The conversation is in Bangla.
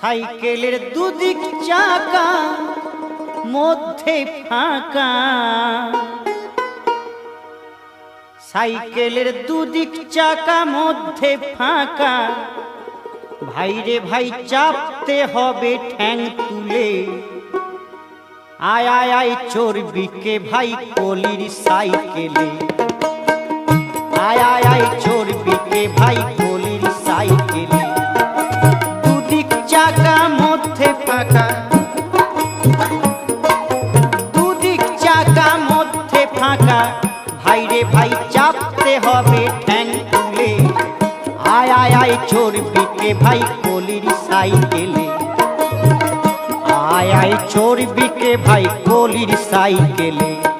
সাইকেলের দুদিক চাকা, মধ্যে ফাঁকা। সাইকেলের দুদিক চাকা, মধ্যে ফাঁকা। ভাইরে ভাই, চাপতে হবে ঠ্যাং তুলে। আয় আয় আয়, চর্বিকে ভাই, কলির সাইকেলে। আয় আয় আয়, চর্বিকে ভাই চাকা মধ্যে ফাঁকা। দুদিক চাকা মধ্যে ফাঁকা। ভাইরে ভাই, চাপতে হবে ঠ্যাং তুলে। আয় আয় আয় চর্বিকে ভাই, কলির সাইকেলে। আয় আয় চর্বিকে ভাই, কলির সাইকেলে।